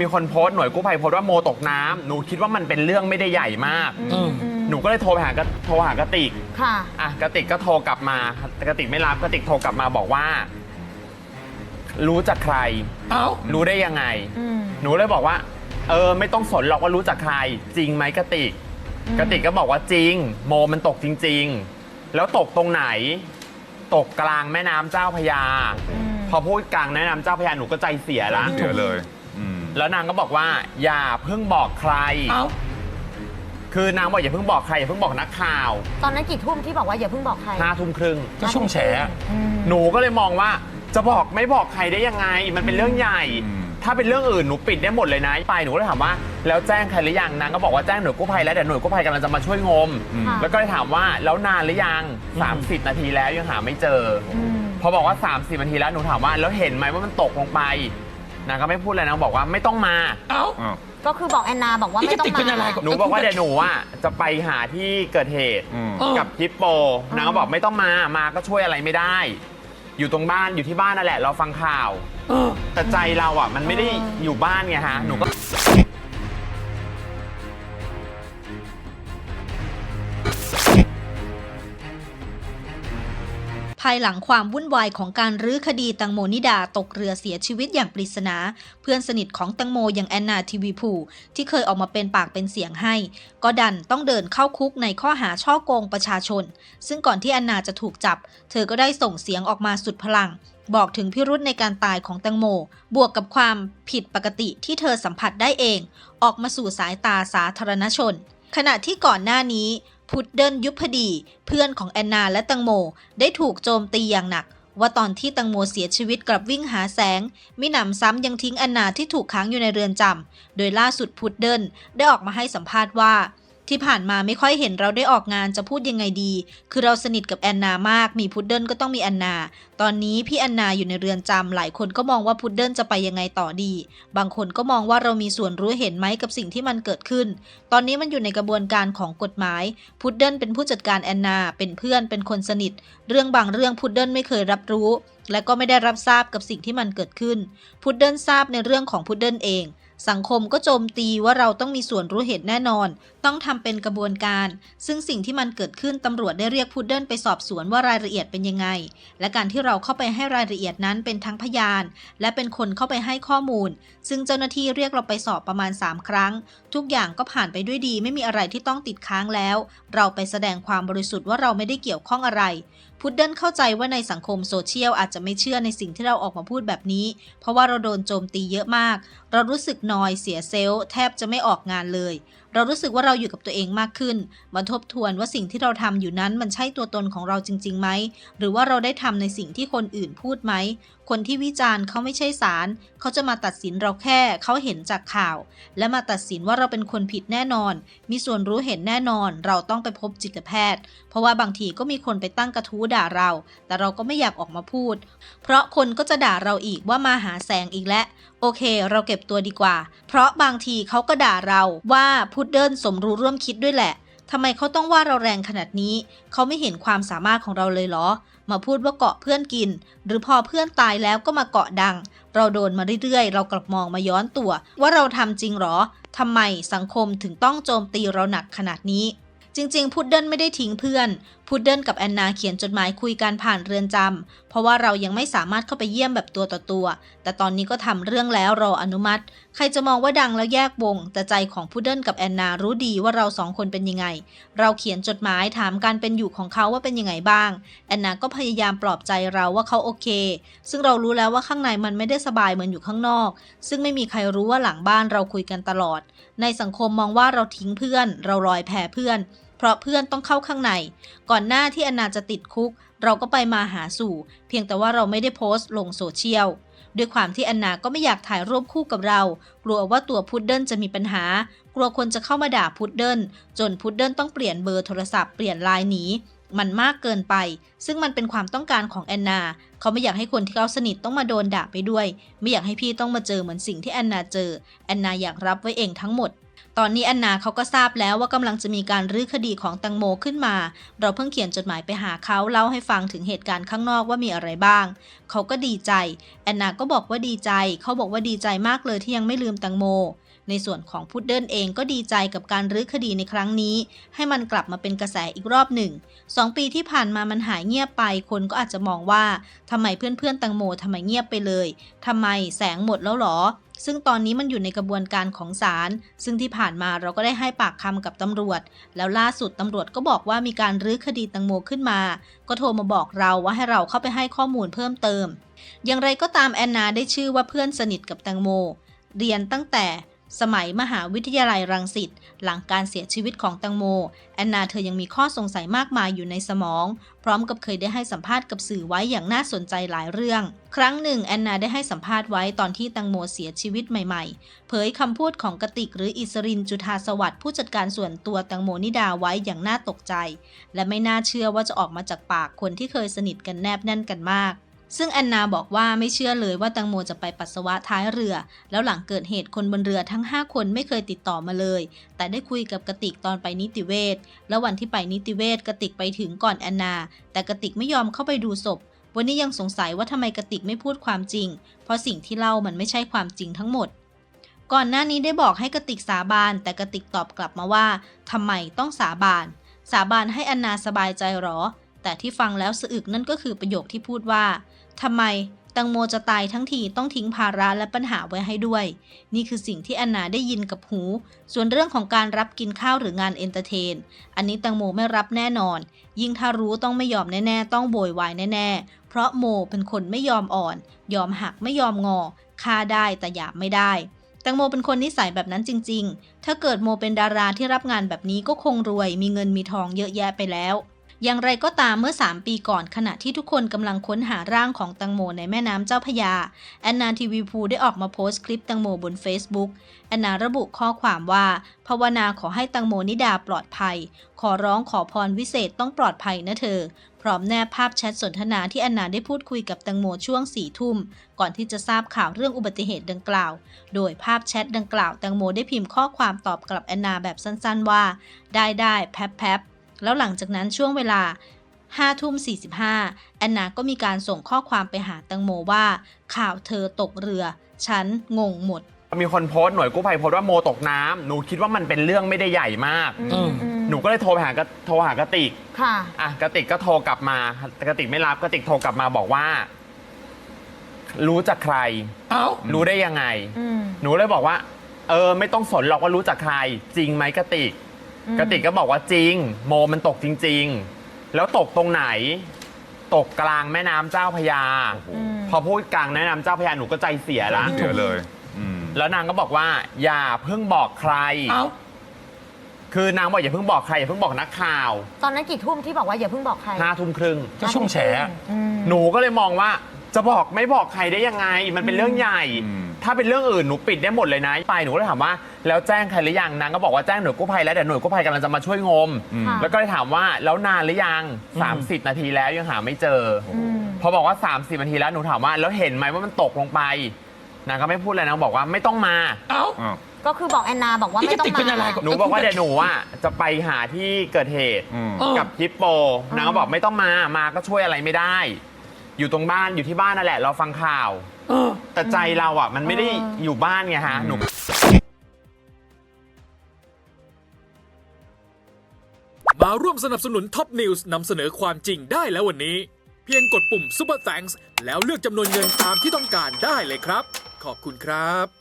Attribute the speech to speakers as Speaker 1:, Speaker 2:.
Speaker 1: มีคนโพสต์หน่วยกู้ภัยโพสต์ว่าโมตกน้ำหนูคิดว่ามันเป็นเรื่องไม่ได้ใหญ่มาก
Speaker 2: อืม
Speaker 1: หนูก็เลยโทรไปหากระโทรหากระติก
Speaker 2: ค่ะ
Speaker 1: อะกระติกก็โทรกลับมาแต่กระติกไม่รับกระติกโทรกลับมาบอกว่า รู้จากใคร
Speaker 3: เอ้า
Speaker 1: รู้ได้ยังไง
Speaker 2: อืม
Speaker 1: หนูเลยบอกว่า เออ ไม่ต้องสนหรอกว่ารู้จากใคร จริงไหมกระติก
Speaker 2: อืม
Speaker 1: กระติกก็บอกว่าจริง โมมันตกจริง ๆ แล้วตกตรงไหน ตกกลางแม่น้ำเจ้าพระยา
Speaker 2: อืม
Speaker 1: พอพูดกลางแม่น้ำเจ้าพระยาหนูก็ใจเสียละ
Speaker 4: เสียเลยอืม
Speaker 1: แล้วนางก็บอกว่า อย่าเพิ่งบอกใคร
Speaker 3: เอ้า
Speaker 1: คือนางบอกอย่าเพิ่งบอกใครอย่าเพิ่งบอกนักข่าว
Speaker 2: ตอนนั้นกี่ทุ่มที่บอกว่าอย่าเพิ่งบอกใคร
Speaker 1: ห้าทุ่มครึ่ง
Speaker 3: ก็ช่วงแฉอะ
Speaker 2: อืม
Speaker 1: หนูก็เลยมองว่าจะบอกไม่บอกใครได้ยังไง มันเป็นเรื่องใหญ่
Speaker 4: อืม
Speaker 1: ถ้าเป็นเรื่องอื่นหนูปิดได้หมดเลยนะไปหนูก็เลยถามว่าแล้วแจ้งใครหรือยังนางก็บอกว่าแจ้งหน่วยกู้ภัยแล้วเดี๋ยวหน่วยกู้ภัยกำลังจะมาช่วยงม
Speaker 4: อืม
Speaker 2: ค่ะ
Speaker 1: แล้วก็เลยถามว่าแล้วนานหรือยัง 30 นาทีแล้วยังหาไม่เจออ
Speaker 2: อืม
Speaker 1: พอบอกว่า 30 นาทีแล้วหนูถามว่าแล้วเห็นไหมว่ามันตกลงไป นางก็ไม่พูดเลยนางบอกว่าไม่ต้องมา
Speaker 3: เอ้า
Speaker 4: อ้าว
Speaker 2: ก็คือบอกแอนนาบอกว่าไม่ต้อง
Speaker 3: อีกกระติกเป็นอะไร
Speaker 2: มา
Speaker 3: กับ
Speaker 1: หนูบอกว่าเดี๋ยวหนูอะจะไปหาที่เกิดเหตุ
Speaker 4: อืม
Speaker 3: เออ
Speaker 1: กับฮิปโปนางก็บอกไม่ต้องมามาก็ช่วยอะไรไม่ได้ อยู่ตรงบ้านอยู่ที่บ้านนั่นแหละเราฟังข่าว
Speaker 3: เออ
Speaker 1: แต่ใจเราอะมันไม่ได้อยู่บ้านไงฮะหนูก็
Speaker 5: ภายหลังความวุ่นวายของการรื้อคดีตังโมนิดาตกเรือเสียชีวิตอย่างปริศนา เพื่อนสนิทของตังโมอย่างแอนนาทีวีพูที่เคยออกมาเป็นปากเป็นเสียงให้ ก็ดันต้องเดินเข้าคุกในข้อหาช่อโกงประชาชน ซึ่งก่อนที่แอนนาจะถูกจับ เธอก็ได้ส่งเสียงออกมาสุดพลัง บอกถึงพิรุธในการตายของตังโม บวกกับความผิดปกติที่เธอสัมผัสได้เอง ออกมาสู่สายตาสาธารณชน ขณะที่ก่อนหน้านี้ พุดเดิลยุพดี เพื่อนของแอนนาและตังโม ได้ถูกโจมตีอย่างหนัก ว่าตอนที่ตังโมเสียชีวิตกลับวิ่งหาแสง มิหนำซ้ำยังทิ้งแอนนาที่ถูกขังอยู่ในเรือนจำโดยล่าสุดพุดเดิลได้ออกมาให้สัมภาษณ์ว่า ที่ผ่านมาไม่ค่อยเห็นเราได้ออกงานจะพูดยังไงดี คือเราสนิทกับแอนนามาก มีพุดเดิลก็ต้องมีแอนนา ตอนนี้พี่แอนนาอยู่ในเรือนจำหลายคนก็มองว่าพุดเดิลจะไปยังไงต่อดี บางคนก็มองว่าเรามีส่วนรู้เห็นไหมกับสิ่งที่มันเกิดขึ้น ตอนนี้มันอยู่ในกระบวนการของกฎหมาย พุดเดิลเป็นผู้จัดการแอนนา เป็นเพื่อน เป็นคนสนิท เรื่องบางเรื่องพุดเดิลไม่เคยรับรู้ และก็ไม่ได้รับทราบกับสิ่งที่มันเกิดขึ้น พุดเดิลทราบในเรื่องของพุดเดิลเอง สังคมก็โจมตีว่าเราต้องมีส่วนรู้เห็นแน่นอน ต้องทำเป็นกระบวนการ ซึ่งสิ่งที่มันเกิดขึ้นตำรวจได้เรียกพุดเดิลไปสอบสวนว่ารายละเอียดเป็นยังไง และการที่เราเข้าไปให้รายละเอียดนั้นเป็นทั้งพยาน และเป็นคนเข้าไปให้ข้อมูล ซึ่งเจ้าหน้าที่เรียกเราไปสอบประมาณ 3 ครั้ง ทุกอย่างก็ผ่านไปด้วยดี ไม่มีอะไรที่ต้องติดค้างแล้ว เราไปแสดงความบริสุทธิ์ว่าเราไม่ได้เกี่ยวข้องอะไร พุดเดิลเข้าใจว่าในสังคมโซเชียลอาจจะไม่เชื่อในสิ่งที่เราออกมาพูดแบบนี้ เพราะว่าเราโดนโจมตีเยอะมาก เรารู้สึกนอยเสียเซลล์แทบจะไม่ออกงานเลยเรารู้สึกว่าเราอยู่กับตัวเองมากขึ้นมาทบทวนว่าสิ่งที่เราทำอยู่นั้นมันใช่ตัวตนของเราจริงๆไหม หรือว่าเราได้ทำในสิ่งที่คนอื่นพูดไหม คนที่วิจารณ์เขาไม่ใช่ศาลเขาจะมาตัดสินเราแค่เขาเห็นจากข่าว และมาตัดสินว่าเราเป็นคนผิดแน่นอน มีส่วนรู้เห็นแน่นอน เราต้องไปพบจิตแพทย์ เพราะว่าบางทีก็มีคนไปตั้งกระทู้ด่าเรา แต่เราก็ไม่อยากออกมาพูด เพราะคนก็จะด่าเราอีกว่ามาหาแสงอีกแล้ว โอเค เราเก็บตัวดีกว่า เพราะบางทีเขาก็ด่าเราว่าพุดเดิลสมรู้ร่วมคิดด้วยแหละทำไมเขาต้องว่าเราแรงขนาดนี้ เขาไม่เห็นความสามารถของเราเลยเหรอ มาพูดว่าเกาะเพื่อนกิน หรือพอเพื่อนตายแล้วก็มาเกาะดัง เราโดนมาเรื่อยๆ เรากลับมองมาย้อนตัว ว่าเราทำจริงหรอทำไมสังคมถึงต้องโจมตีเราหนักขนาดนี้ จริงๆ พุดเดิลไม่ได้ทิ้งเพื่อน พุดเดิลกับแอนนาเขียนจดหมายคุยกันผ่านเรือนจำเพราะว่าเรายังไม่สามารถเข้าไปเยี่ยมแบบตัวต่อตัว แต่ตอนนี้ก็ทำเรื่องแล้วรออนุมัติ ใครจะมองว่าดังแล้วแยกวง แต่ใจของพุดเดิลกับแอนนารู้ดีว่าเราสองคนเป็นยังไง เราเขียนจดหมายถามการเป็นอยู่ของเขาว่าเป็นยังไงบ้าง แอนนาก็พยายามปลอบใจเราว่าเขาโอเค ซึ่งเรารู้แล้วว่าข้างในมันไม่ได้สบายเหมือนอยู่ข้างนอก ซึ่งไม่มีใครรู้ว่าหลังบ้านเราคุยกันตลอด ในสังคมมองว่าเราทิ้งเพื่อน เราลอยแพเพื่อน เพราะเพื่อนต้องเข้าข้างใน ก่อนหน้าที่อนาจะติดคุก เราก็ไปมาหาสู่ เพียงแต่ว่าเราไม่ได้โพสต์ลงโซเชียลด้วยความที่แอนนาก็ไม่อยากถ่ายรูปคู่กับเรา กลัวว่าตัวพุดเดิลจะมีปัญหา กลัวคนจะเข้ามาด่าพุดเดิลจนพุดเดิลต้องเปลี่ยนเบอร์โทรศัพท์เปลี่ยนไลน์หนีมันมากเกินไป ซึ่งมันเป็นความต้องการของแอนนา เขาไม่อยากให้คนที่เขาสนิทต้องมาโดนด่าไปด้วย ไม่อยากให้พี่ต้องมาเจอเหมือนสิ่งที่แอนนาเจอ แอนนาอยากรับไว้เองทั้งหมด ตอนนี้แอนนาเขาก็ทราบแล้วว่ากำลังจะมีการรื้อคดีของตังโมขึ้นมา เราเพิ่งเขียนจดหมายไปหาเขาเล่าให้ฟังถึงเหตุการณ์ข้างนอกว่ามีอะไรบ้าง เขาก็ดีใจแอนนาก็บอกว่าดีใจ เขาบอกว่าดีใจมากเลยที่ยังไม่ลืมตังโม ในส่วนของพุดเดิลเองก็ดีใจกับการรื้อคดีในครั้งนี้ ให้มันกลับมาเป็นกระแสอีกรอบหนึ่งสองปีที่ผ่านมามันหายเงียบไป คนก็อาจจะมองว่าทำไมเพื่อนๆตังโมทำไมเงียบไปเลยทำไมแสงหมดแล้วหรอ ซึ่งตอนนี้มันอยู่ในกระบวนการของศาลซึ่งที่ผ่านมาเราก็ได้ให้ปากคำกับตำรวจ แล้วล่าสุดตำรวจก็บอกว่ามีการรื้อคดีตังโมขึ้นมา ก็โทรมาบอกเราว่าให้เราเข้าไปให้ข้อมูลเพิ่มเติม อย่างไรก็ตามแอนนาได้ชื่อว่าเพื่อนสนิทกับแตงโม เรียนตั้งแต่ สมัยมหาวิทยาลัยรังสิตหลังการเสียชีวิตของแตงโม แอนนาเธอยังมีข้อสงสัยมากมายอยู่ในสมอง พร้อมกับเคยได้ให้สัมภาษณ์กับสื่อไว้อย่างน่าสนใจหลายเรื่อง ครั้งหนึ่งแอนนาได้ให้สัมภาษณ์ไว้ตอนที่แตงโมเสียชีวิตใหม่ๆ เผยคำพูดของกติกหรืออิสรินจุธาสวัสดิ์ผู้จัดการส่วนตัวแตงโมนิดาไว้อย่างน่าตกใจ และไม่น่าเชื่อว่าจะออกมาจากปากคนที่เคยสนิทกันแนบแน่นกันมาก ซึ่งแอนนาบอกว่าไม่เชื่อเลยว่าแตังโมจะไปปัสสาวะท้ายเรือ แล้วหลังเกิดเหตุคนบนเรือทั้ง 5 คนไม่เคยติดต่อมาเลย แต่ได้คุยกับกติกตอนไปนิติเวชแล้ววันที่ไปนิติเวชกติกไปถึงก่อนแอนนา แต่กติกไม่ยอมเข้าไปดูศพ วันนี้ยังสงสัยว่าทำไมกติกไม่พูดความจริง เพราะสิ่งที่เล่ามันไม่ใช่ความจริงทั้งหมดก่อนหน้านี้ได้บอกให้กติกสาบาน แต่กติกตอบกลับมาว่าทำไมต้องสาบาน สาบานให้แอนนาสบายใจหรอ แต่ที่ฟังแล้วสะอึกนั่นก็คือประโยคที่พูดว่า ทำไมตังโมจะตายทั้งทีต้องทิ้งภาระและปัญหาไว้ให้ด้วย นี่คือสิ่งที่แอนนาได้ยินกับหู ส่วนเรื่องของการรับกินข้าวหรืองานเอนเตอร์เทน อันนี้ตังโมไม่รับแน่นอน ยิ่งถ้ารู้ต้องไม่ยอมแน่ๆ ต้องโวยวายแน่ๆ เพราะโมเป็นคนไม่ยอมอ่อน ยอมหักไม่ยอมงอฆ่าได้แต่หยาบไม่ได้แตงโมเป็นคนนิสัยแบบนั้นจริง ๆ ถ้าเกิดโมเป็นดาราที่รับงานแบบนี้ก็คงรวย มีเงินมีทองเยอะแยะไปแล้ว อย่างไรก็ตามเมื่อ 3 ปีก่อนขณะที่ทุกคนกำลังค้นหาร่างของตังโมในแม่น้ำเจ้าพยา แอนนาทีวีพูได้ออกมาโพสต์คลิปตังโมบน Facebook แอนนาระบุข้อความว่า ภาวนาขอให้ตังโมนิดาปลอดภัย ขอร้องขอพรวิเศษต้องปลอดภัยนะเธอ พร้อมแนบภาพแชทสนทนาที่แอนนาได้พูดคุยกับตังโมช่วงสี่ทุ่ม ก่อนที่จะทราบข่าวเรื่องอุบัติเหตุดังกล่าว โดยภาพแชทดังกล่าวแตงโมได้พิมพ์ข้อความตอบกลับแอนนาแบบสั้นๆว่า ได้ได้แพบแพบ แล้วหลังจากนั้นช่วงเวลา5ทุ่ม45 แอนนาก็มีการส่งข้อความไปหาแตงโมว่า ข่าวเธอตกเรือ ฉันงงหมด
Speaker 1: มีคนโพสต์หน่วยกู้ภัยโพสต์ว่าโมตกน้ำหนูคิดว่ามันเป็นเรื่องไม่ได้ใหญ่มาก
Speaker 2: อืมอืม
Speaker 1: หนูก็เลยโทรไปหากระโทรหากระติก
Speaker 2: ค่ะ
Speaker 1: อะกระติกก็โทรกลับมา แต่กระติกไม่รับกระติกโทรกลับมาบอกว่า รู้จากใคร
Speaker 3: เอ้า
Speaker 1: รู้ได้ยังไง
Speaker 2: อืม
Speaker 1: หนูเลยบอกว่า เออ ไม่ต้องสนหรอกว่ารู้จากใคร จริงไหมกระติก
Speaker 2: อืม
Speaker 1: กระติกก็บอกว่าจริง โมมันตกจริง ๆ แล้วตกตรงไหน ตกกลางแม่น้ำเจ้าพระยา
Speaker 2: อืม
Speaker 1: พอพูดกลางแม่น้ำเจ้าพระยาหนูก็ใจเสียละ
Speaker 3: เสียเลยอืม
Speaker 1: แล้วนางก็บอกว่า อย่าเพิ่งบอกใคร
Speaker 3: เอ้า
Speaker 1: คือนางบอกอย่าเพิ่งบอกใครอย่าเพิ่งบอกนักข่าว
Speaker 2: ตอนนั้นกี่ทุ่มที่บอกว่าอย่าเพิ่งบอกใคร
Speaker 1: ห้าทุ่มครึ่ง
Speaker 3: ก็ช่วงแฉอะ
Speaker 2: อืม
Speaker 1: หนูก็เลยมองว่าจะบอกไม่บอกใครได้ยังไง มันเป็นเรื่องใหญ่
Speaker 3: อืม
Speaker 1: ถ้าเป็นเรื่องอื่นหนูปิดได้หมดเลยนะไปหนูก็เลยถามว่าแล้วแจ้งใครหรือยังนางก็บอกว่าแจ้งหน่วยกู้ภัยแล้วเดี๋ยวหน่วยกู้ภัยกำลังจะมาช่วยงม
Speaker 3: อืม
Speaker 2: ค่ะ
Speaker 1: แล้วก็เลยถามว่าแล้วนานหรือยัง 30 นาทีแล้วยังหาไม่เจออ
Speaker 2: อืม
Speaker 1: พอบอกว่า 30 นาทีแล้วหนูถามว่าแล้วเห็นไหมว่ามันตกลงไปนางก็ไม่พูดเลยนางบอกว่าไม่ต้องมา
Speaker 3: เอ้าอ้าว
Speaker 2: ก็คือบอกแอนนาบอกว่าไม่ต้อง
Speaker 3: นี่กระติกเป็นอะไร
Speaker 2: มา
Speaker 3: กับ
Speaker 1: หนูบอกว่าเดี๋ยวหนูอะจะไปหาที่เกิดเหตุ
Speaker 3: อืม
Speaker 2: เออ
Speaker 1: กับฮิปโปนางก็บอกไม่ต้องมามาก็ช่วยอะไรไม่ได้ อยู่ตรงบ้านอยู่ที่บ้านนั่นแหละเราฟังข่าว
Speaker 3: เออ
Speaker 1: แต่ใจเราอะ มันไม่ได้อยู่บ้านไงฮะหนู
Speaker 4: มาร่วมสนับสนุนท็อปนิวส์นำเสนอความจริงได้แล้ววันนี้ เพียงกดปุ่ม Super Thanks แล้วเลือกจำนวนเงินตามที่ต้องการได้เลยครับ ขอบคุณครับ